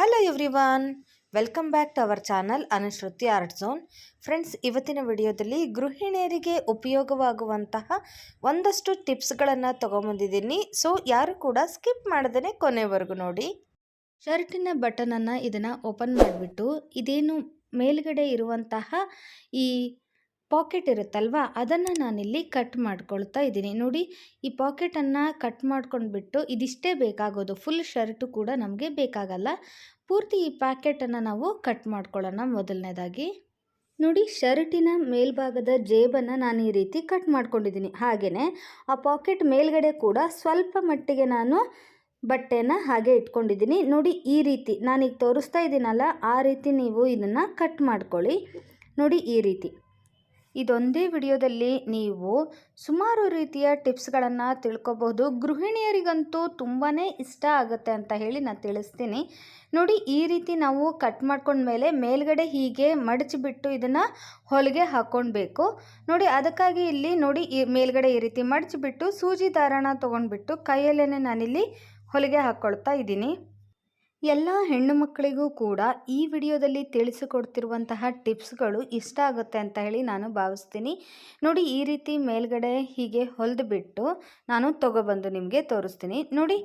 Hello everyone welcome back to our channel Anushruti art zone friends ಇವತ್ತಿನ ವಿಡಿಯೋದಲ್ಲಿ ಗೃಹಿಣಿಯರಿಗೆ ಉಪಯೋಗವಾಗುವಂತಹ ಒಂದಷ್ಟು ಟಿಪ್ಸ್ಗಳನ್ನು ತೊಗೊಂಬಂದಿದ್ದೀನಿ. So ಯಾರು ಕೂಡ ಸ್ಕಿಪ್ ಮಾಡದೇ ಕೊನೆವರೆಗೂ ನೋಡಿ. ಶರ್ಟಿನ ಬಟನನ್ನು ಇದನ್ನು ಓಪನ್ ಮಾಡಿಬಿಟ್ಟು, ಇದೇನು ಮೇಲ್ಗಡೆ ಇರುವಂತಹ ಈ ಪಾಕೆಟ್ ಇರುತ್ತಲ್ವಾ? ಅದನ್ನು ನಾನಿಲ್ಲಿ ಕಟ್ ಮಾಡ್ಕೊಳ್ತಾ ಇದ್ದೀನಿ. ನೋಡಿ, ಈ ಪಾಕೆಟನ್ನು ಕಟ್ ಮಾಡ್ಕೊಂಡ್ಬಿಟ್ಟು ಇದಿಷ್ಟೇ ಬೇಕಾಗೋದು. ಫುಲ್ ಶರ್ಟು ಕೂಡ ನಮಗೆ ಬೇಕಾಗಲ್ಲ. ಪೂರ್ತಿ ಈ ಪ್ಯಾಕೆಟನ್ನು ನಾವು ಕಟ್ ಮಾಡ್ಕೊಳ್ಳೋಣ ಮೊದಲನೇದಾಗಿ. ನೋಡಿ, ಶರ್ಟಿನ ಮೇಲ್ಭಾಗದ ಜೇಬನ್ನು ನಾನು ಈ ರೀತಿ ಕಟ್ ಮಾಡ್ಕೊಂಡಿದ್ದೀನಿ. ಹಾಗೆಯೇ ಆ ಪಾಕೆಟ್ ಮೇಲ್ಗಡೆ ಕೂಡ ಸ್ವಲ್ಪ ಮಟ್ಟಿಗೆ ನಾನು ಬಟ್ಟೆನ ಹಾಗೆ ಇಟ್ಕೊಂಡಿದ್ದೀನಿ. ನೋಡಿ, ಈ ರೀತಿ. ನಾನೀಗ ತೋರಿಸ್ತಾ ಇದ್ದೀನಲ್ಲ, ಆ ರೀತಿ ನೀವು ಇದನ್ನು ಕಟ್ ಮಾಡ್ಕೊಳ್ಳಿ. ನೋಡಿ, ಈ ರೀತಿ. ಇದೊಂದೇ ವಿಡಿಯೋದಲ್ಲಿ ನೀವು ಸುಮಾರು ರೀತಿಯ ಟಿಪ್ಸ್ಗಳನ್ನು ತಿಳ್ಕೊಬಹುದು. ಗೃಹಿಣಿಯರಿಗಂತೂ ತುಂಬಾ ಇಷ್ಟ ಆಗುತ್ತೆ ಅಂತ ಹೇಳಿ ನಾನು ತಿಳಿಸ್ತೀನಿ. ನೋಡಿ, ಈ ರೀತಿ ನಾವು ಕಟ್ ಮಾಡ್ಕೊಂಡ್ಮೇಲೆ ಮೇಲ್ಗಡೆ ಹೀಗೆ ಮಡಚಿಬಿಟ್ಟು ಇದನ್ನು ಹೊಲಿಗೆ ಹಾಕ್ಕೊಳ್ಬೇಕು ನೋಡಿ, ಅದಕ್ಕಾಗಿ ಇಲ್ಲಿ ನೋಡಿ, ಈ ಮೇಲ್ಗಡೆ ಈ ರೀತಿ ಮಡಚಿಬಿಟ್ಟು ಸೂಜಿ ದಾರನ ತೊಗೊಂಡ್ಬಿಟ್ಟು ಕೈಯಲ್ಲೇ ನಾನಿಲ್ಲಿ ಹೊಲಿಗೆ ಹಾಕ್ಕೊಳ್ತಾ ಇದ್ದೀನಿ. ಎಲ್ಲ ಹೆಣ್ಣು ಮಕ್ಕಳಿಗೂ ಕೂಡ ಈ ವಿಡಿಯೋದಲ್ಲಿ ತಿಳಿಸಿಕೊಡ್ತಿರುವಂತಹ ಟಿಪ್ಸ್ಗಳು ಇಷ್ಟ ಆಗುತ್ತೆ ಅಂತ ಹೇಳಿ ನಾನು ಭಾವಿಸ್ತೀನಿ. ನೋಡಿ, ಈ ರೀತಿ ಮೇಲ್ಗಡೆ ಹೀಗೆ ಹೊಲಿದು ಬಿಟ್ಟು ನಾನು ತೊಗೊಬಂದು ನಿಮಗೆ ತೋರಿಸ್ತೀನಿ. ನೋಡಿ,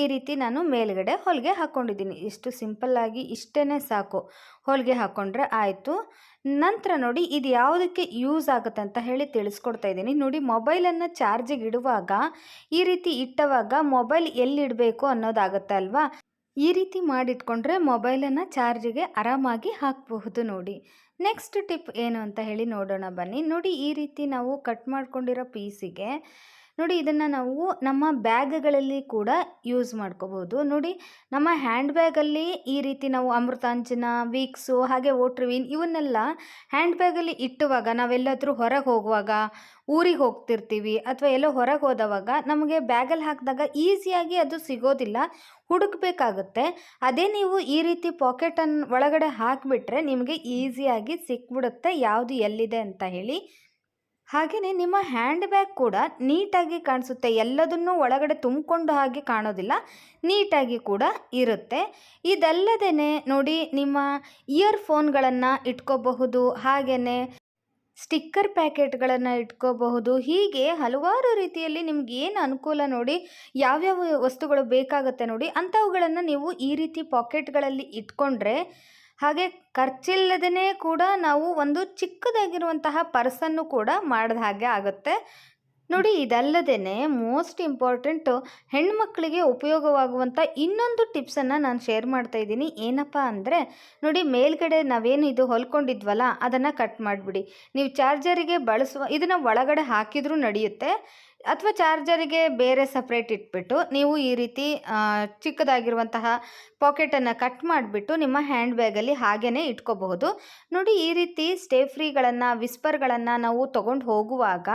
ಈ ರೀತಿ ನಾನು ಮೇಲ್ಗಡೆ ಹೊಲಿಗೆ ಹಾಕ್ಕೊಂಡಿದ್ದೀನಿ ಇಷ್ಟು ಸಿಂಪಲ್ಲಾಗಿ ಇಷ್ಟೇ ಸಾಕು. ಹೊಲಿಗೆ ಹಾಕ್ಕೊಂಡ್ರೆ ಆಯಿತು. ನಂತರ ನೋಡಿ, ಇದು ಯಾವುದಕ್ಕೆ ಯೂಸ್ ಆಗುತ್ತೆ ಅಂತ ಹೇಳಿ ತಿಳಿಸ್ಕೊಡ್ತಾ ಇದ್ದೀನಿ. ನೋಡಿ, ಮೊಬೈಲನ್ನು ಚಾರ್ಜಿಗೆ ಇಡುವಾಗ ಈ ರೀತಿ ಇಟ್ಟವಾಗ ಮೊಬೈಲ್ ಎಲ್ಲಿಡಬೇಕು ಅನ್ನೋದಾಗುತ್ತೆ ಅಲ್ವಾ? ಈ ರೀತಿ ಮಾಡಿಟ್ಕೊಂಡ್ರೆ ಮೊಬೈಲನ್ನು ಚಾರ್ಜಿಗೆ ಆರಾಮಾಗಿ ಹಾಕಬಹುದು ನೋಡಿ. ನೆಕ್ಸ್ಟ್ ಟಿಪ್ ಏನು ಅಂತ ಹೇಳಿ ನೋಡೋಣ ಬನ್ನಿ. ನೋಡಿ ಈ ರೀತಿ ನಾವು ಕಟ್ ಮಾಡ್ಕೊಂಡಿರೋ ಪೀಸಿಗೆ ನೋಡಿ ಇದನ್ನು ನಾವು ನಮ್ಮ ಬ್ಯಾಗ್ಗಳಲ್ಲಿ ಕೂಡ ಯೂಸ್ ಮಾಡ್ಕೋಬೋದು ನೋಡಿ ನಮ್ಮ ಹ್ಯಾಂಡ್ ಬ್ಯಾಗಲ್ಲಿ ಈ ರೀತಿ ನಾವು ಅಮೃತಾಂಜನ, ವೀಕ್ಸು, ಹಾಗೆ ವೋಟ್ರಿವಿನ್ ಇವನ್ನೆಲ್ಲ ಹ್ಯಾಂಡ್ ಬ್ಯಾಗಲ್ಲಿ ಇಟ್ಟುವಾಗ ನಾವೆಲ್ಲಾದರೂ ಹೊರಗೆ ಹೋಗುವಾಗ, ಊರಿಗೆ ಹೋಗ್ತಿರ್ತೀವಿ ಅಥವಾ ಎಲ್ಲೋ ಹೊರಗೆ ಹೋದವಾಗ ನಮಗೆ ಬ್ಯಾಗಲ್ಲಿ ಹಾಕಿದಾಗ ಈಸಿಯಾಗಿ ಅದು ಸಿಗೋದಿಲ್ಲ. ಹುಡುಕಬೇಕಾಗುತ್ತೆ. ಅದೇ ನೀವು ಈ ರೀತಿ ಪಾಕೆಟನ್ನು ಒಳಗಡೆ ಹಾಕಿಬಿಟ್ರೆ ನಿಮಗೆ ಈಸಿಯಾಗಿ ಸಿಕ್ಬಿಡುತ್ತೆ, ಯಾವುದು ಎಲ್ಲಿದೆ ಅಂತ ಹೇಳಿ. ಹಾಗೆಯೇ ನಿಮ್ಮ ಹ್ಯಾಂಡ್ ಬ್ಯಾಗ್ ಕೂಡ ನೀಟಾಗಿ ಕಾಣಿಸುತ್ತೆ. ಎಲ್ಲದನ್ನೂ ಒಳಗಡೆ ತುಂಬಿಕೊಂಡು ಹಾಗೆ ಕಾಣೋದಿಲ್ಲ, ನೀಟಾಗಿ ಕೂಡ ಇರುತ್ತೆ. ಇದಲ್ಲದೇ ನೋಡಿ ನಿಮ್ಮ ಇಯರ್ಫೋನ್ಗಳನ್ನು ಇಟ್ಕೋಬಹುದು ಹಾಗೆಯೇ ಸ್ಟಿಕ್ಕರ್ ಪ್ಯಾಕೆಟ್ಗಳನ್ನು ಇಟ್ಕೋಬಹುದು. ಹೀಗೆ ಹಲವಾರು ರೀತಿಯಲ್ಲಿ ನಿಮ್ಗೆ ಏನು ಅನುಕೂಲ ನೋಡಿ, ಯಾವ್ಯಾವ ವಸ್ತುಗಳು ಬೇಕಾಗುತ್ತೆ ನೋಡಿ, ಅಂಥವುಗಳನ್ನು ನೀವು ಈ ರೀತಿ ಪಾಕೆಟ್ಗಳಲ್ಲಿ ಇಟ್ಕೊಂಡ್ರೆ, ಹಾಗೆ ಖರ್ಚಿಲ್ಲದೇ ಕೂಡ ನಾವು ಒಂದು ಚಿಕ್ಕದಾಗಿರುವಂತಹ ಪರ್ಸನ್ನು ಕೂಡ ಮಾಡಿದ ಹಾಗೆ ಆಗುತ್ತೆ. ನೋಡಿ ಇದಲ್ಲದೇ ಮೋಸ್ಟ್ ಇಂಪಾರ್ಟೆಂಟು ಹೆಣ್ಮಕ್ಳಿಗೆ ಉಪಯೋಗವಾಗುವಂಥ ಇನ್ನೊಂದು ಟಿಪ್ಸನ್ನು ನಾನು ಶೇರ್ ಮಾಡ್ತಾ ಇದ್ದೀನಿ. ಏನಪ್ಪ ಅಂದರೆ, ನೋಡಿ, ಮೇಲ್ಗಡೆ ನಾವೇನು ಇದು ಹೊಲ್ಕೊಂಡಿದ್ವಲ್ಲ, ಅದನ್ನು ಕಟ್ ಮಾಡಿಬಿಡಿ. ನೀವು ಚಾರ್ಜರಿಗೆ ಬಳಸುವ, ಇದನ್ನು ಒಳಗಡೆ ಹಾಕಿದರೂ ನಡೆಯುತ್ತೆ. ಅಥವಾ ಚಾರ್ಜರಿಗೆ ಬೇರೆ ಸಪ್ರೇಟ್ ಇಟ್ಬಿಟ್ಟು ನೀವು ಈ ರೀತಿ ಚಿಕ್ಕದಾಗಿರುವಂತಹ ಪಾಕೆಟನ್ನು ಕಟ್ ಮಾಡಿಬಿಟ್ಟು ನಿಮ್ಮ ಹ್ಯಾಂಡ್ ಬ್ಯಾಗಲ್ಲಿ ಹಾಗೇ ಇಟ್ಕೋಬಹುದು. ನೋಡಿ, ಈ ರೀತಿ ಸ್ಟೇಫ್ರಿಗಳನ್ನು ವಿಸ್ಪರ್ಗಳನ್ನು ನಾವು ತೊಗೊಂಡು ಹೋಗುವಾಗ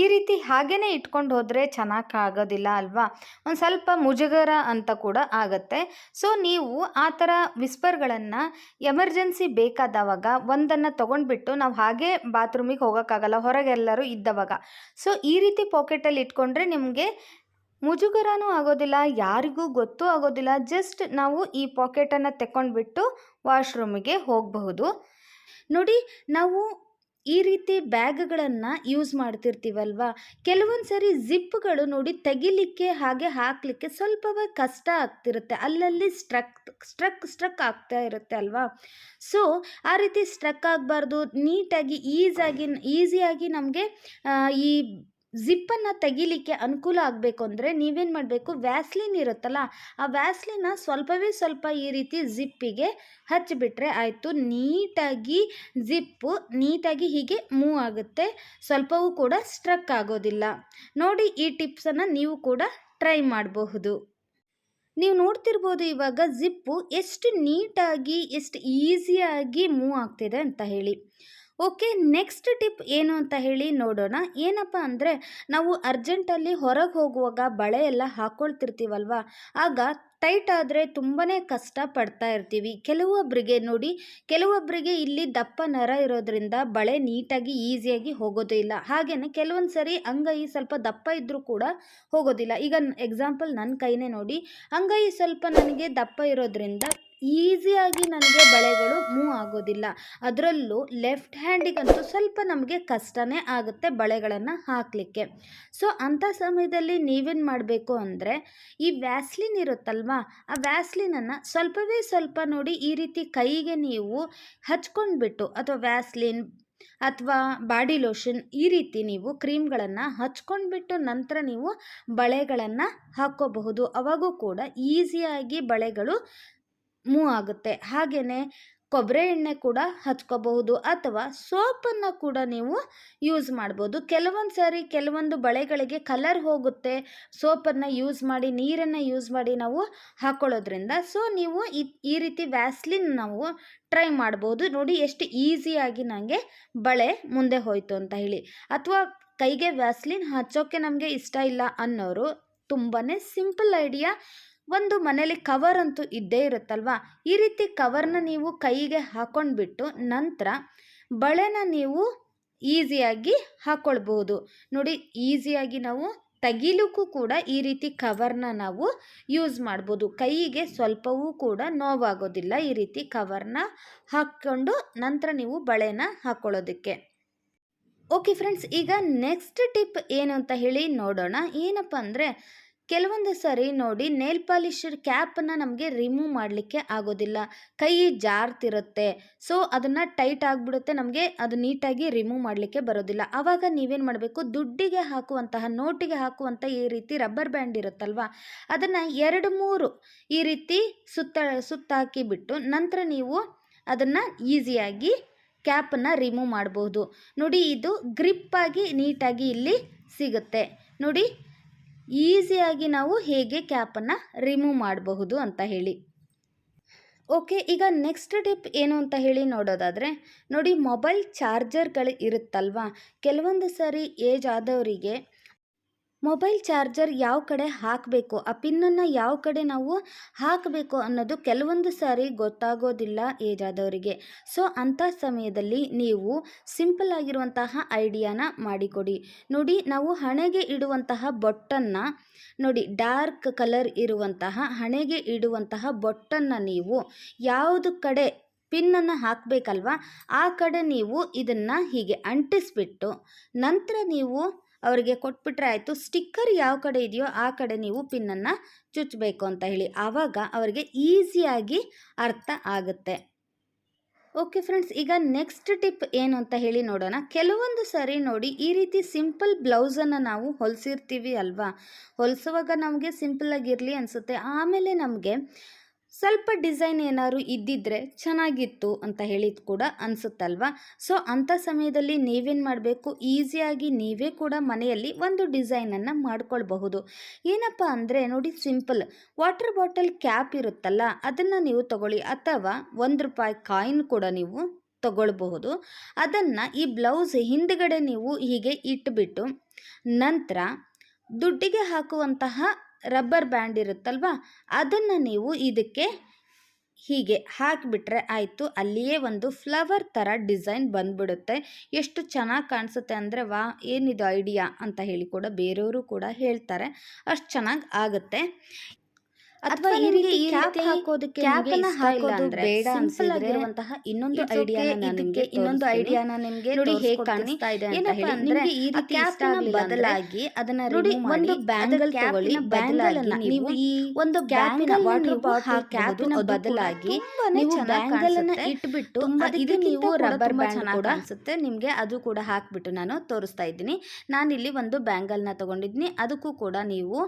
ಈ ರೀತಿ ಹಾಗೇ ಇಟ್ಕೊಂಡು ಹೋದರೆ ಚೆನ್ನಾಗಿ ಆಗೋದಿಲ್ಲ ಅಲ್ವಾ? ಒಂದು ಸ್ವಲ್ಪ ಮುಜುಗರ ಅಂತ ಕೂಡ ಆಗುತ್ತೆ. ಸೊ ನೀವು ಆ ಥರ ವಿಸ್ಪರ್ಗಳನ್ನು ಎಮರ್ಜೆನ್ಸಿ ಬೇಕಾದವಾಗ ಒಂದನ್ನು ತೊಗೊಂಡ್ಬಿಟ್ಟು ನಾವು ಹಾಗೆ ಬಾತ್ರೂಮಿಗೆ ಹೋಗೋಕ್ಕಾಗಲ್ಲ, ಹೊರಗೆಲ್ಲರೂ ಇದ್ದವಾಗ. ಸೊ ಈ ರೀತಿ ಪಾಕೆಟಲ್ಲಿ ಇಟ್ಕೊಂಡ್ರೆ ನಿಮಗೆ ಮುಜುಗರನೂ ಆಗೋದಿಲ್ಲ, ಯಾರಿಗೂ ಗೊತ್ತೂ ಆಗೋದಿಲ್ಲ. ಜಸ್ಟ್ ನಾವು ಈ ಪಾಕೆಟನ್ನು ತಗೊಂಡ್ಬಿಟ್ಟು ವಾಶ್ರೂಮಿಗೆ ಹೋಗಬಹುದು. ನೋಡಿ, ನಾವು ಈ ರೀತಿ ಬ್ಯಾಗ್ಗಳನ್ನು ಯೂಸ್ ಮಾಡ್ತಿರ್ತೀವಲ್ವ? ಕೆಲವೊಂದು ಸರಿ ಜಿಪ್ಗಳು ನೋಡಿ ತೆಗಿಲಿಕ್ಕೆ ಹಾಗೆ ಹಾಕಲಿಕ್ಕೆ ಸ್ವಲ್ಪ ಕಷ್ಟ ಆಗ್ತಿರುತ್ತೆ. ಅಲ್ಲಲ್ಲಿ ಸ್ಟ್ರಕ್ ಸ್ಟ್ರಕ್ ಸ್ಟ್ರಕ್ ಆಗ್ತಾ ಇರುತ್ತೆ ಅಲ್ವಾ? ಸೊ, ಆ ರೀತಿ ಸ್ಟ್ರಕ್ ಆಗಬಾರ್ದು. ನೀಟಾಗಿ ಈಸಾಗಿ, ಈಸಿಯಾಗಿ ನಮಗೆ ಈ ಜಿಪ್ಪನ್ನು ತೆಗಿಲಿಕ್ಕೆ ಅನುಕೂಲ ಆಗಬೇಕು ಅಂದರೆ ನೀವೇನು ಮಾಡಬೇಕು? ವ್ಯಾಸ್ಲಿನ್ ಇರುತ್ತಲ್ಲ, ಆ ವ್ಯಾಸ್ಲಿನ ಸ್ವಲ್ಪವೇ ಸ್ವಲ್ಪ ಈ ರೀತಿ ಜಿಪ್ಪಿಗೆ ಹಚ್ಚಿಬಿಟ್ರೆ ಆಯಿತು. ನೀಟಾಗಿ ಜಿಪ್ಪು ನೀಟಾಗಿ ಹೀಗೆ ಮೂವ್ ಆಗುತ್ತೆ. ಸ್ವಲ್ಪವೂ ಕೂಡ ಸ್ಟ್ರಕ್ ಆಗೋದಿಲ್ಲ. ನೋಡಿ ಈ ಟಿಪ್ಸನ್ನು ನೀವು ಕೂಡ ಟ್ರೈ ಮಾಡಬಹುದು. ನೀವು ನೋಡ್ತಿರ್ಬೋದು ಇವಾಗ ಜಿಪ್ಪು ಎಷ್ಟು ನೀಟಾಗಿ, ಎಷ್ಟು ಈಸಿಯಾಗಿ ಮೂವ್ ಆಗ್ತಿದೆ ಅಂತ ಹೇಳಿ. ಓಕೆ, ನೆಕ್ಸ್ಟ್ ಟಿಪ್ ಏನು ಅಂತ ಹೇಳಿ ನೋಡೋಣ. ಏನಪ್ಪ ಅಂದರೆ, ನಾವು ಅರ್ಜೆಂಟಲ್ಲಿ ಹೊರಗೆ ಹೋಗುವಾಗ ಬಳೆ ಎಲ್ಲ ಹಾಕ್ಕೊಳ್ತಿರ್ತೀವಲ್ವ ಆಗ ಟೈಟ್ ಆದರೆ ತುಂಬಾ ಕಷ್ಟ ಪಡ್ತಾ ಇರ್ತೀವಿ. ಕೆಲವೊಬ್ಬರಿಗೆ ನೋಡಿ ಕೆಲವೊಬ್ಬರಿಗೆ ಇಲ್ಲಿ ದಪ್ಪ ನರ ಇರೋದ್ರಿಂದ ಬಳೆ ನೀಟಾಗಿ ಈಸಿಯಾಗಿ ಹೋಗೋದೇ ಇಲ್ಲ. ಹಾಗೆಯೇ ಕೆಲವೊಂದು ಸರಿ ಅಂಗೈ ಸ್ವಲ್ಪ ದಪ್ಪ ಇದ್ದರೂ ಕೂಡ ಹೋಗೋದಿಲ್ಲ. ಈಗ ಎಕ್ಸಾಂಪಲ್ ನನ್ನ ಕೈನೇ ನೋಡಿ, ಅಂಗೈ ಸ್ವಲ್ಪ ನನಗೆ ದಪ್ಪ ಇರೋದ್ರಿಂದ ಈಸಿಯಾಗಿ ನನಗೆ ಬಳೆಗಳು ಮೂವ್ ಆಗೋದಿಲ್ಲ. ಅದರಲ್ಲೂ ಲೆಫ್ಟ್ ಹ್ಯಾಂಡಿಗಂತೂ ಸ್ವಲ್ಪ ನಮಗೆ ಕಷ್ಟನೇ ಆಗುತ್ತೆ ಬಳೆಗಳನ್ನು ಹಾಕಲಿಕ್ಕೆ. ಸೊ, ಅಂಥ ಸಮಯದಲ್ಲಿ ನೀವೇನು ಮಾಡಬೇಕು ಅಂದರೆ, ಈ ವ್ಯಾಸ್ಲಿನ್ ಇರುತ್ತಲ್ವಾ, ಆ ವ್ಯಾಸ್ಲಿನನ್ನು ಸ್ವಲ್ಪವೇ ಸ್ವಲ್ಪ ನೋಡಿ ಈ ರೀತಿ ಕೈಗೆ ನೀವು ಹಚ್ಕೊಂಡ್ಬಿಟ್ಟು, ಅಥವಾ ವ್ಯಾಸ್ಲಿನ್ ಅಥವಾ ಬಾಡಿ ಲೋಷನ್ ಈ ರೀತಿ ನೀವು ಕ್ರೀಮ್ಗಳನ್ನು ಹಚ್ಕೊಂಡ್ಬಿಟ್ಟು ನಂತರ ನೀವು ಬಳೆಗಳನ್ನು ಹಾಕ್ಕೋಬಹುದು. ಅವಾಗೂ ಕೂಡ ಈಸಿಯಾಗಿ ಬಳೆಗಳು ಮೂವ್ ಆಗುತ್ತೆ. ಹಾಗೆಯೇ ಕೊಬ್ಬರಿ ಎಣ್ಣೆ ಕೂಡ ಹಚ್ಕೋಬಹುದು ಅಥವಾ ಸೋಪನ್ನು ಕೂಡ ನೀವು ಯೂಸ್ ಮಾಡ್ಬೋದು. ಕೆಲವೊಂದು ಸಾರಿ ಕೆಲವೊಂದು ಬಳೆಗಳಿಗೆ ಕಲರ್ ಹೋಗುತ್ತೆ. ಸೋಪನ್ನು ಯೂಸ್ ಮಾಡಿ, ನೀರನ್ನು ಯೂಸ್ ಮಾಡಿ ನಾವು ಹಾಕೊಳ್ಳೋದ್ರಿಂದ ಸೊ ನೀವು ಈ ಈ ರೀತಿ ವ್ಯಾಸ್ಲಿನ್ ನಾವು ಟ್ರೈ ಮಾಡ್ಬೋದು. ನೋಡಿ ಎಷ್ಟು ಈಸಿಯಾಗಿ ನನಗೆ ಬಳೆ ಮುಂದೆ ಹೋಯಿತು ಅಂತ ಹೇಳಿ. ಅಥವಾ ಕೈಗೆ ವ್ಯಾಸ್ಲಿನ್ ಹಚ್ಚೋಕ್ಕೆ ನಮಗೆ ಇಷ್ಟ ಇಲ್ಲ ಅನ್ನೋರು ತುಂಬಾ ಸಿಂಪಲ್ ಐಡಿಯಾ ಒಂದು ಮನೇಲಿ ಕವರ್ ಅಂತೂ ಇದ್ದೇ ಇರುತ್ತಲ್ವಾ? ಈ ರೀತಿ ಕವರ್ನ ನೀವು ಕೈಗೆ ಹಾಕೊಂಡ್ಬಿಟ್ಟು ನಂತರ ಬಳೆನ ನೀವು ಈಸಿಯಾಗಿ ಹಾಕ್ಕೊಳ್ಬೋದು ನೋಡಿ ಈಸಿಯಾಗಿ ನಾವು ತೆಗಿಲಿಕ್ಕೂ ಕೂಡ ಈ ರೀತಿ ಕವರ್ನ ನಾವು ಯೂಸ್ ಮಾಡ್ಬೋದು. ಕೈಗೆ ಸ್ವಲ್ಪವೂ ಕೂಡ ನೋವಾಗೋದಿಲ್ಲ ಈ ರೀತಿ ಕವರ್ನ ಹಾಕ್ಕೊಂಡು ನಂತರ ನೀವು ಬಳೆನ ಹಾಕ್ಕೊಳ್ಳೋದಕ್ಕೆ ಓಕೆ ಫ್ರೆಂಡ್ಸ್ ಈಗ ನೆಕ್ಸ್ಟ್ ಟಿಪ್ ಏನು ಅಂತ ಹೇಳಿ ನೋಡೋಣ. ಏನಪ್ಪ ಅಂದರೆ ಕೆಲವೊಂದು ಸಾರಿ ನೋಡಿ ನೇಲ್ ಪಾಲಿಶರ್ ಕ್ಯಾಪನ್ನು ನಮಗೆ ರಿಮೂವ್ ಮಾಡಲಿಕ್ಕೆ ಆಗೋದಿಲ್ಲ. ಕೈ ಜಾರ್ತಿರುತ್ತೆ. ಸೊ ಅದನ್ನು ಟೈಟ್ ಆಗಿಬಿಡುತ್ತೆ. ನಮಗೆ ಅದು ನೀಟಾಗಿ ರಿಮೂವ್ ಮಾಡಲಿಕ್ಕೆ ಬರೋದಿಲ್ಲ. ಆವಾಗ ನೀವೇನು ಮಾಡಬೇಕು? ದುಡ್ಡಿಗೆ ಹಾಕುವಂತಹ, ನೋಟಿಗೆ ಹಾಕುವಂಥ ಈ ರೀತಿ ರಬ್ಬರ್ ಬ್ಯಾಂಡ್ ಇರುತ್ತಲ್ವ? ಅದನ್ನು ಎರಡು ಮೂರು ಈ ರೀತಿ ಸುತ್ತ, ಸುತ್ತಾಕಿಬಿಟ್ಟು ನಂತರ ನೀವು ಅದನ್ನು ಈಸಿಯಾಗಿ ಕ್ಯಾಪನ್ನು ರಿಮೂವ್ ಮಾಡ್ಬೋದು. ನೋಡಿ, ಇದು ಗ್ರಿಪ್ಪಾಗಿ ನೀಟಾಗಿ ಇಲ್ಲಿ ಸಿಗುತ್ತೆ. ನೋಡಿ ಈಸಿಯಾಗಿ ನಾವು ಹೇಗೆ ಕ್ಯಾಪನ್ನು ರಿಮೂವ್ ಮಾಡಬಹುದು ಅಂತ ಹೇಳಿ. ಓಕೆ, ಈಗ ನೆಕ್ಸ್ಟ್ ಟಿಪ್ ಏನು ಅಂತ ಹೇಳಿ ನೋಡೋದಾದರೆ, ನೋಡಿ ಮೊಬೈಲ್ ಚಾರ್ಜರ್ಗಳು ಇರುತ್ತಲ್ವಾ? ಕೆಲವೊಂದು ಸಾರಿ ಏಜ್ ಆದವರಿಗೆ ಮೊಬೈಲ್ ಚಾರ್ಜರ್ ಯಾವ ಕಡೆ ಹಾಕಬೇಕು? ಆ ಪಿನ್ನನ್ನು ಯಾವ ಕಡೆ ನಾವು ಹಾಕಬೇಕು ಅನ್ನೋದು ಕೆಲವೊಂದು ಸಾರಿ ಗೊತ್ತಾಗೋದಿಲ್ಲ ಏಜ್ ಆದವರಿಗೆ ಸೊ, ಅಂಥ ಸಮಯದಲ್ಲಿ ನೀವು ಸಿಂಪಲ್ ಆಗಿರುವಂತಹ ಐಡಿಯಾನ ಮಾಡಿಕೊಡಿ. ನೋಡಿ, ನಾವು ಹಣೆಗೆ ಇಡುವಂತಹ ಬೊಟ್ಟನ್ನು, ನೋಡಿ, ಡಾರ್ಕ್ ಕಲರ್ ಇರುವಂತಹ ಹಣೆಗೆ ಇಡುವಂತಹ ಬೊಟ್ಟನ್ನು ನೀವು ಯಾವುದು ಕಡೆ ಪಿನ್ನನ್ನು ಹಾಕಬೇಕಲ್ವಾ, ಆ ಕಡೆ ನೀವು ಇದನ್ನು ಹೀಗೆ ಅಂಟಿಸ್ಬಿಟ್ಟು ನಂತರ ನೀವು ಅವರಿಗೆ ಕೊಟ್ಬಿಟ್ರೆ ಆಯಿತು. ಸ್ಟಿಕ್ಕರ್ ಯಾವ ಕಡೆ ಇದೆಯೋ ಆ ಕಡೆ ನೀವು ಪಿನ್ನನ್ನು ಚುಚ್ಚಬೇಕು ಅಂತ ಹೇಳಿ. ಆವಾಗ ಅವರಿಗೆ ಈಸಿಯಾಗಿ ಅರ್ಥ ಆಗುತ್ತೆ. ಓಕೆ ಫ್ರೆಂಡ್ಸ್, ಈಗ ನೆಕ್ಸ್ಟ್ ಟಿಪ್ ಏನು ಅಂತ ಹೇಳಿ ನೋಡೋಣ. ಕೆಲವೊಂದು ಸರಿ ನೋಡಿ, ಈ ರೀತಿ ಸಿಂಪಲ್ ಬ್ಲೌಸನ್ನು ನಾವು ಹೊಲಿಸಿರ್ತೀವಿ ಅಲ್ವಾ? ಹೊಲಿಸುವಾಗ ನಮಗೆ ಸಿಂಪಲ್ಲಾಗಿರಲಿ ಅನಿಸುತ್ತೆ. ಆಮೇಲೆ ನಮಗೆ ಸ್ವಲ್ಪ ಡಿಸೈನ್ ಏನಾದ್ರು ಇದ್ದಿದ್ದರೆ ಚೆನ್ನಾಗಿತ್ತು ಅಂತ ಹೇಳಿದ ಕೂಡ ಅನಿಸುತ್ತಲ್ವ? ಸೊ ಅಂಥ ಸಮಯದಲ್ಲಿ ನೀವೇನು ಮಾಡಬೇಕು? ಈಸಿಯಾಗಿ ನೀವೇ ಕೂಡ ಮನೆಯಲ್ಲಿ ಒಂದು ಡಿಸೈನನ್ನು ಮಾಡ್ಕೊಳ್ಬಹುದು. ಏನಪ್ಪ ಅಂದರೆ ನೋಡಿ ಸಿಂಪಲ್, ವಾಟರ್ ಬಾಟಲ್ ಕ್ಯಾಪ್ ಇರುತ್ತಲ್ಲ, ಅದನ್ನು ನೀವು ತಗೊಳ್ಳಿ. ಅಥವಾ ಒಂದು ರೂಪಾಯಿ ಕಾಯಿನ್ ಕೂಡ ನೀವು ತಗೊಳ್ಬಹುದು. ಅದನ್ನು ಈ ಬ್ಲೌಸ್ ಹಿಂದ್ಗಡೆ ನೀವು ಹೀಗೆ ಇಟ್ಬಿಟ್ಟು ನಂತರ ದುಡ್ಡಿಗೆ ಹಾಕುವಂತಹ ರಬ್ಬರ್ ಬ್ಯಾಂಡ್ ಇರುತ್ತಲ್ವ? ಅದನ್ನು ನೀವು ಇದಕ್ಕೆ ಹೀಗೆ ಹಾಕಿಬಿಟ್ರೆ ಆಯಿತು. ಅಲ್ಲಿಯೇ ಒಂದು ಫ್ಲವರ್ ಥರ ಡಿಸೈನ್ ಬಂದ್ಬಿಡುತ್ತೆ. ಎಷ್ಟು ಚೆನ್ನಾಗಿ ಕಾಣಿಸುತ್ತೆ ಅಂದರೆ ವಾ ಏನಿದು ಐಡಿಯಾ? ಅಂತ ಹೇಳಿ ಕೂಡ ಬೇರೆಯವರು ಕೂಡ ಹೇಳ್ತಾರೆ. ಅಷ್ಟು ಚೆನ್ನಾಗಿ ಆಗುತ್ತೆ. ಅಥವಾ ಈ ರೀತಿ ಕ್ಯಾಪ್ ಹಾಕೋದಕ್ಕೆ ಕ್ಯಾಪನ್ನ ಹಾಕೋದು ಬೇಡ ಸಿಂಪಲ್ ಆಗಿರುವಂತಹ ಇನ್ನೊಂದು ಐಡಿಯಾ ನಾನು ನಿಮಗೆ ಇನ್ನೊಂದು ಐಡಿಯಾನ ನಿಮಗೆ ನೋಡಿ ಹೇಗೆ ಕಾಣಿಸ್ತಾ ಇದೆ ಅಂತ ಹೇಳಿ. ನಿಮಗೆ ಈ ರೀತಿ ಕ್ಯಾಪನ್ನ ಬದಲಾಗಿ ಅದನ್ನ ನೋಡಿ ಒಂದು ಬ್ಯಾಂಗಲ್ ತಗೊಳ್ಳಿ. ಬ್ಯಾಂಗಲ್ ನೀವು ಈ ಒಂದು ಕ್ಯಾಪಿನ ವಾಟರ್ ಬಾಟಲ್ ಕ್ಯಾಪಿನ ಬದಲಾಗಿ ನೀವು ಬ್ಯಾಂಗಲ್ ಅನ್ನ ಇಟ್ಬಿಟ್ಟು ಇದು ನೀವು ರಬ್ಬರ್ ಬ್ಯಾಂಡ್ ಕೂಡ ಅನ್ಸುತ್ತೆ ನಿಮಗೆ ಅದು ಕೂಡ ಹಾಕ್ಬಿಟ್ಟು ನಾನು ತೋರಿಸ್ತಾ ಇದ್ದೀನಿ. ನಾನಿಲ್ಲಿ ಒಂದು ಬ್ಯಾಂಗಲ್ನ ತಗೊಂಡಿದ್ದೀನಿ. ಅದಕ್ಕೂ ಕೂಡ ನೀವು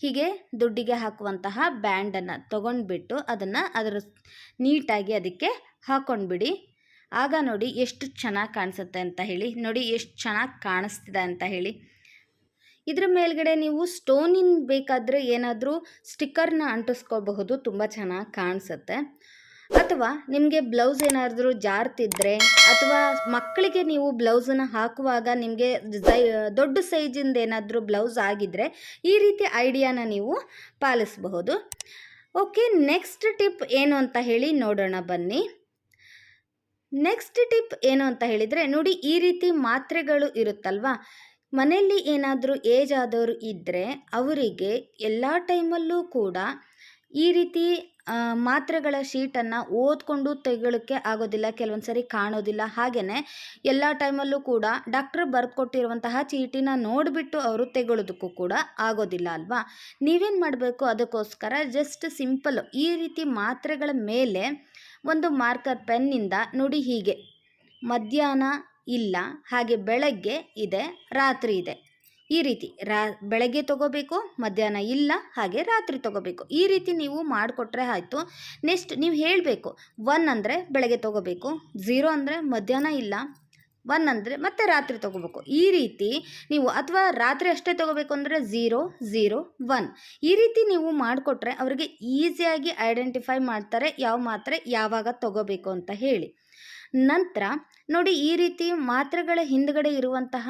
ಹೀಗೆ ದುಡ್ಡಿಗೆ ಹಾಕುವಂತಹ ಬ್ಯಾಂಡನ್ನು ತೊಗೊಂಡ್ಬಿಟ್ಟು ಅದನ್ನು ಅದರ ನೀಟಾಗಿ ಅದಕ್ಕೆ ಹಾಕ್ಕೊಂಡ್ಬಿಡಿ ಆಗ ನೋಡಿ ಎಷ್ಟು ಚೆನ್ನಾಗಿ ಕಾಣಿಸುತ್ತೆ ಅಂತ ಹೇಳಿ. ನೋಡಿ ಎಷ್ಟು ಚೆನ್ನಾಗಿ ಕಾಣಿಸ್ತಿದೆ ಅಂತ ಹೇಳಿ. ಇದ್ರ ಮೇಲ್ಗಡೆ ನೀವು ಸ್ಟೋನಿನ ಬೇಕಾದರೆ ಏನಾದರೂ ಸ್ಟಿಕ್ಕರ್ನ ಅಂಟಿಸ್ಕೋಬಹುದು. ತುಂಬ ಚೆನ್ನಾಗಿ ಕಾಣಿಸುತ್ತೆ. ಅಥವಾ ನಿಮಗೆ ಬ್ಲೌಸ್ ಏನಾದರೂ ಜಾರ್ತಿದ್ರೆ, ಅಥವಾ ಮಕ್ಕಳಿಗೆ ನೀವು ಬ್ಲೌಸನ್ನು ಹಾಕುವಾಗ ನಿಮಗೆ ದೊಡ್ಡ ಸೈಜಿಂದ ಏನಾದರೂ ಬ್ಲೌಸ್ ಆಗಿದ್ದರೆ ಈ ರೀತಿ ಐಡಿಯಾನ ನೀವು ಪಾಲಿಸಬಹುದು. ಓಕೆ, ನೆಕ್ಸ್ಟ್ ಟಿಪ್ ಏನು ಅಂತ ಹೇಳಿ ನೋಡೋಣ ಬನ್ನಿ. ನೆಕ್ಸ್ಟ್ ಟಿಪ್ ಏನು ಅಂತ ಹೇಳಿದರೆ, ನೋಡಿ ಈ ರೀತಿ ಮಾತ್ರೆಗಳು ಇರುತ್ತಲ್ವಾ? ಮನೆಯಲ್ಲಿ ಏನಾದರೂ ಏಜ್ ಆದವರು ಇದ್ದರೆ ಅವರಿಗೆ ಎಲ್ಲ ಟೈಮಲ್ಲೂ ಕೂಡ ಈ ರೀತಿ ಮಾತ್ರೆಗಳ ಶೀಟನ್ನು ಓದ್ಕೊಂಡು ತೆಗೊಳ್ಳೋಕ್ಕೆ ಆಗೋದಿಲ್ಲ ಕೆಲವೊಂದು ಸರಿ ಕಾಣೋದಿಲ್ಲ. ಹಾಗೆಯೇ ಎಲ್ಲ ಟೈಮಲ್ಲೂ ಕೂಡ ಡಾಕ್ಟ್ರ್ ಬರೆದುಕೊಟ್ಟಿರುವಂತಹ ಚೀಟಿನ ನೋಡಿಬಿಟ್ಟು ಅವರು ತೆಗೊಳ್ಳೋದಕ್ಕೂ ಕೂಡ ಆಗೋದಿಲ್ಲ ಅಲ್ವಾ? ನೀವೇನು ಮಾಡಬೇಕು ಅದಕ್ಕೋಸ್ಕರ ಜಸ್ಟ್ ಸಿಂಪಲ್ ಈ ರೀತಿ ಮಾತ್ರೆಗಳ ಮೇಲೆ ಒಂದು ಮಾರ್ಕರ್ ಪೆನ್ನಿಂದ ನೋಡಿ ಹೀಗೆ. ಮಧ್ಯಾಹ್ನ ಇಲ್ಲ, ಹಾಗೆ ಬೆಳಗ್ಗೆ ಇದೆ, ರಾತ್ರಿ ಇದೆ. ಈ ರೀತಿ ರಾ, ಬೆಳಗ್ಗೆ ತಗೋಬೇಕು, ಮಧ್ಯಾಹ್ನ ಇಲ್ಲ, ಹಾಗೆ ರಾತ್ರಿ ತಗೋಬೇಕು. ಈ ರೀತಿ ನೀವು ಮಾಡಿಕೊಟ್ರೆ ಆಯಿತು. ನೆಕ್ಸ್ಟ್ ನೀವು ಹೇಳಬೇಕು ಒನ್ ಅಂದರೆ ಬೆಳಗ್ಗೆ ತಗೋಬೇಕು ಝೀರೋ ಅಂದರೆ ಮಧ್ಯಾಹ್ನ ಇಲ್ಲ ಒನ್ ಅಂದರೆ ಮತ್ತೆ ರಾತ್ರಿ ತಗೋಬೇಕು. ಈ ರೀತಿ ನೀವು ಅಥವಾ ರಾತ್ರಿ ಅಷ್ಟೇ ತಗೋಬೇಕು ಅಂದರೆ ಝೀರೋ ಝೀರೋ ಒನ್ ಈ ರೀತಿ ನೀವು ಮಾಡಿಕೊಟ್ರೆ ಅವರಿಗೆ ಈಸಿಯಾಗಿ ಐಡೆಂಟಿಫೈ ಮಾಡ್ತಾರೆ, ಯಾವ ಮಾತ್ರೆ ಯಾವಾಗ ತಗೋಬೇಕು ಅಂತ ಹೇಳಿ. ನಂತರ ನೋಡಿ ಈ ರೀತಿ ಮಾತ್ರೆಗಳ ಹಿಂದ್ಗಡೆ ಇರುವಂತಹ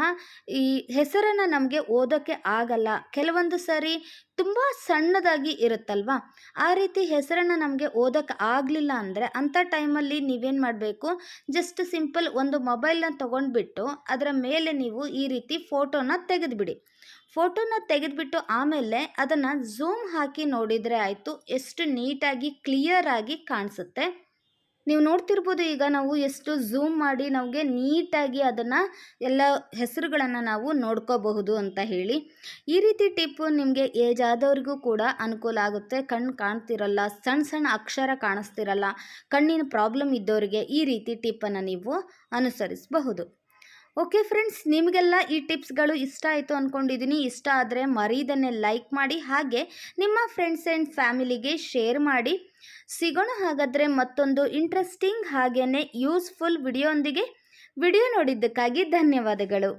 ಈ ಹೆಸರನ್ನು ನಮಗೆ ಓದೋಕ್ಕೆ ಆಗಲ್ಲ. ಕೆಲವೊಂದು ಸಾರಿ ತುಂಬ ಸಣ್ಣದಾಗಿ ಇರುತ್ತಲ್ವಾ? ಆ ರೀತಿ ಹೆಸರನ್ನು ನಮಗೆ ಓದೋಕ್ಕೆ ಆಗಲಿಲ್ಲ ಅಂದರೆ ಅಂಥ ಟೈಮಲ್ಲಿ ನೀವೇನು ಮಾಡಬೇಕು? ಜಸ್ಟ್ ಸಿಂಪಲ್ ಒಂದು ಮೊಬೈಲನ್ನ ತೊಗೊಂಡ್ಬಿಟ್ಟು ಅದರ ಮೇಲೆ ನೀವು ಈ ರೀತಿ ಫೋಟೋನ ತೆಗೆದುಬಿಡಿ. ಫೋಟೋನ ತೆಗೆದುಬಿಟ್ಟು ಆಮೇಲೆ ಅದನ್ನು ಝೂಮ್ ಹಾಕಿ ನೋಡಿದರೆ ಆಯಿತು, ಎಷ್ಟು ನೀಟಾಗಿ ಕ್ಲಿಯರಾಗಿ ಕಾಣಿಸುತ್ತೆ. ನೀವು ನೋಡ್ತಿರ್ಬೋದು ಈಗ ನಾವು ಎಷ್ಟು ಝೂಮ್ ಮಾಡಿ ನಮಗೆ ನೀಟಾಗಿ ಅದನ್ನು ಎಲ್ಲ ಹೆಸರುಗಳನ್ನು ನಾವು ನೋಡ್ಕೋಬಹುದು ಅಂತ ಹೇಳಿ. ಈ ರೀತಿ ಟಿಪ್ಪು ನಿಮಗೆ ಏಜ್ ಆದವ್ರಿಗೂ ಕೂಡ ಅನುಕೂಲ ಆಗುತ್ತೆ. ಕಣ್ಣು ಕಾಣ್ತಿರಲ್ಲ ಸಣ್ಣ ಸಣ್ಣ ಅಕ್ಷರ ಕಾಣಿಸ್ತಿರಲ್ಲ, ಕಣ್ಣಿನ ಪ್ರಾಬ್ಲಮ್ ಇದ್ದವರಿಗೆ ಈ ರೀತಿ ಟಿಪ್ಪನ್ನು ನೀವು ಅನುಸರಿಸಬಹುದು. ಓಕೆ ಫ್ರೆಂಡ್ಸ್, ನಿಮಗೆಲ್ಲ ಈ ಟಿಪ್ಸ್ಗಳು ಇಷ್ಟ ಆಯಿತು ಅಂದ್ಕೊಂಡಿದ್ದೀನಿ ಇಷ್ಟ ಆದರೆ ಮರೀದನ್ನೇ ಲೈಕ್ ಮಾಡಿ, ಹಾಗೆ ನಿಮ್ಮ ಫ್ರೆಂಡ್ಸ್ ಆ್ಯಂಡ್ ಫ್ಯಾಮಿಲಿಗೆ ಶೇರ್ ಮಾಡಿ. ಸಿಗೋಣ ಹಾಗಾದರೆ ಮತ್ತೊಂದು ಇಂಟ್ರೆಸ್ಟಿಂಗ್ ಹಾಗೆಯೇ ಯೂಸ್ಫುಲ್ ವಿಡಿಯೋ ವಿಡಿಯೋ ನೋಡಿದ್ದಕ್ಕಾಗಿ ಧನ್ಯವಾದಗಳು.